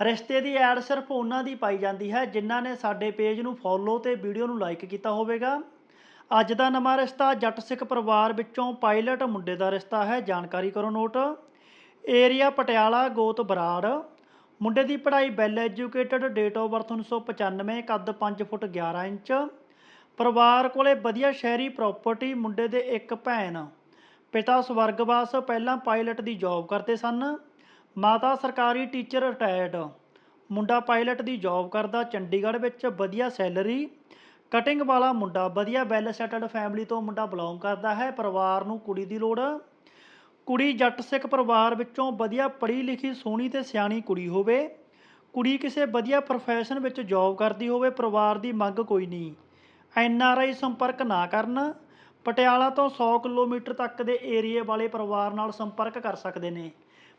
ਰਿਸ਼ਤੇ ਦੀ ਐਡ ਸਿਰਫ ਉਹਨਾਂ ਦੀ ਪਾਈ ਜਾਂਦੀ ਹੈ ਜਿਨ੍ਹਾਂ ਨੇ ਸਾਡੇ ਪੇਜ ਨੂੰ ਫੋਲੋ ਤੇ ਵੀਡੀਓ ਨੂੰ ਲਾਈਕ ਕੀਤਾ ਹੋਵੇਗਾ। ਅੱਜ ਦਾ ਨਵਾਂ ਰਿਸ਼ਤਾ ਜੱਟ ਸਿੱਖ ਪਰਿਵਾਰ ਵਿੱਚੋਂ ਪਾਇਲਟ ਮੁੰਡੇ ਦਾ ਰਿਸ਼ਤਾ ਹੈ। ਜਾਣਕਾਰੀ ਕਰੋ ਨੋਟ ਏਰੀਆ ਪਟਿਆਲਾ, ਗੋਤ ਬਰਾੜ। ਮੁੰਡੇ ਦੀ ਪੜ੍ਹਾਈ well educated date of birth 1995 ਕੱਦ 5 ਫੁੱਟ 11 ਇੰਚ। ਪਰਿਵਾਰ ਕੋਲੇ ਵਧੀਆ ਸ਼ਹਿਰੀ ਪ੍ਰਾਪਰਟੀ ਮੁੰਡੇ ਦੇ ਇੱਕ ਭੈਣ। ਪਿਤਾ ਸਵਰਗਵਾਸ, ਪਹਿਲਾਂ ਪਾਇਲਟ ਦੀ ਜੌਬ ਕਰਦੇ ਸਨ। ਮਾਤਾ ਸਰਕਾਰੀ ਟੀਚਰ ਰਿਟਾਇਰਡ। ਮੁੰਡਾ ਪਾਇਲਟ ਦੀ ਜੌਬ ਕਰਦਾ ਚੰਡੀਗੜ੍ਹ ਵਿੱਚ, ਵਧੀਆ ਸੈਲਰੀ। ਕਟਿੰਗ ਵਾਲਾ ਮੁੰਡਾ ਵਧੀਆ ਵੈਲ ਸੈਟਲਡ ਫੈਮਿਲੀ ਤੋਂ ਮੁੰਡਾ ਬਿਲੋਂਗ ਕਰਦਾ ਹੈ, ਪਰਿਵਾਰ ਨੂੰ ਕੁੜੀ ਦੀ ਲੋੜ। ਕੁੜੀ ਜੱਟ ਸਿੱਖ ਪਰਿਵਾਰ ਵਿੱਚੋਂ ਵਧੀਆ ਪੜ੍ਹੀ ਲਿਖੀ ਸੋਹਣੀ ਤੇ ਸਿਆਣੀ ਕੁੜੀ ਹੋਵੇ। ਕੁੜੀ ਕਿਸੇ ਵਧੀਆ ਪ੍ਰੋਫੈਸ਼ਨ ਵਿੱਚ ਜੌਬ ਕਰਦੀ ਹੋਵੇ, ਪਰਿਵਾਰ ਦੀ ਮੰਗ ਕੋਈ ਨਹੀਂ। ਐਨ ਆਰ ਆਈ ਸੰਪਰਕ ਨਾ ਕਰਨ। ਪਟਿਆਲਾ ਤੋਂ 100 ਕਿਲੋਮੀਟਰ ਤੱਕ ਦੇ ਏਰੀਏ ਵਾਲੇ ਪਰਿਵਾਰ ਨਾਲ ਸੰਪਰਕ ਕਰ ਸਕਦੇ ਨੇ।